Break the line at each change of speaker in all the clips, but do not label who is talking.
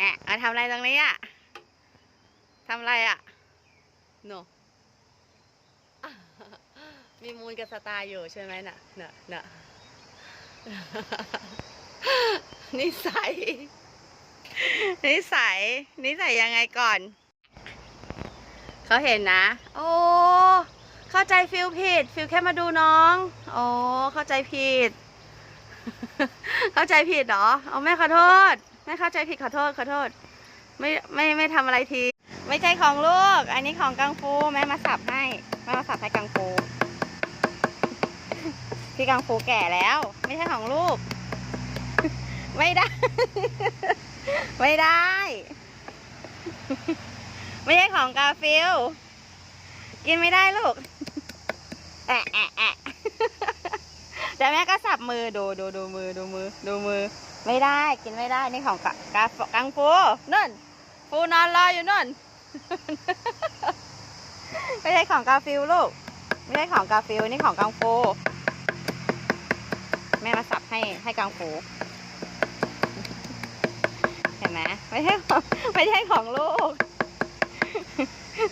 แอะเอาทำอะไรตรงนี้อะทำอะไรอะโนมีมูลกับสตาร์อยู่ใช่ไหมน่ะน่ะน่ะนิสัย นิสัย นิสัยยังไงก่อน เขาเห็นนะ โอ้ เข้าใจฟิลผิด ฟิลแค่มาดูน้อง โอ้เข้าใจผิด เข้าใจผิดเหรอ เอาแม่ขอโทษ แม่เข้าใจผิดขอโทษขอโทษ ไม่ไม่ไม่ทำอะไรที ไม่ใช่ของลูก อันนี้ของกังฟูแม่มาสับให้แม่มาสับให้กังฟูพี่กังฟูแก่แล้ว ไม่ใช่ของลูก ไม่ได้ ไม่ได้ ไม่ใช่ของกาฟิลกินไม่ได้ลูกแอะแอะแอะเดี๋ยวแม่ก็สับมือดูดูดูมือดูมือดูมือ ไม่ได้กินไม่ได้นี่ของกากากังฟูนั่นฟูนอนรออยู่นั่นไม่ใช่ของกาฟิลลูก ไม่ใช่ของกาฟิลนี่ของกังฟูแม่มาสับให้ให้กังฟูเห็นไหมไม่ใช่ของไม่ใช่ของลูก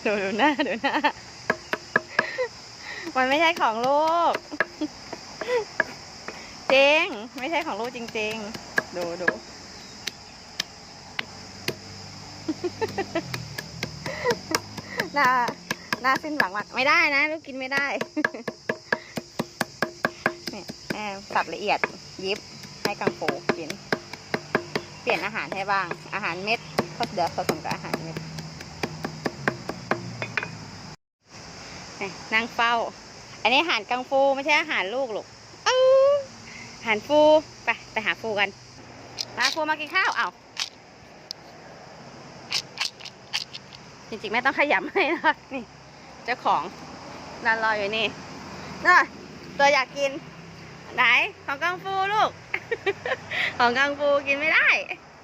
ดูดูหน้าดูหน้ามันไม่ใช่ของลูกจริงไม่ใช่ของลูกจริง ๆ ดูดูหน้าหน้าสิ้นหวังมากไม่ได้นะลูกกินไม่ได้เนี่ยแม่สับละเอียดยิบให้กังฟูกิน เปลี่ยนอาหารให้บ้าง อาหารเม็ดก็เดี๋ยวผสมกับอาหารเม็ดเนี่ยนั่งเฝ้า อันนี้อาหารกังฟูไม่ใช่อาหารลูกหรอกอ้าอาหารฟูไปไปหาฟูกัน มาฟูมากินข้าวเอาจริงๆแม่ต้องขยำให้นะนี่ เจ้าของนั่นรออยู่นี่น่ะตัวอยากกิน ไหน ของกังฟูลูก ของกังฟูกินไม่ได้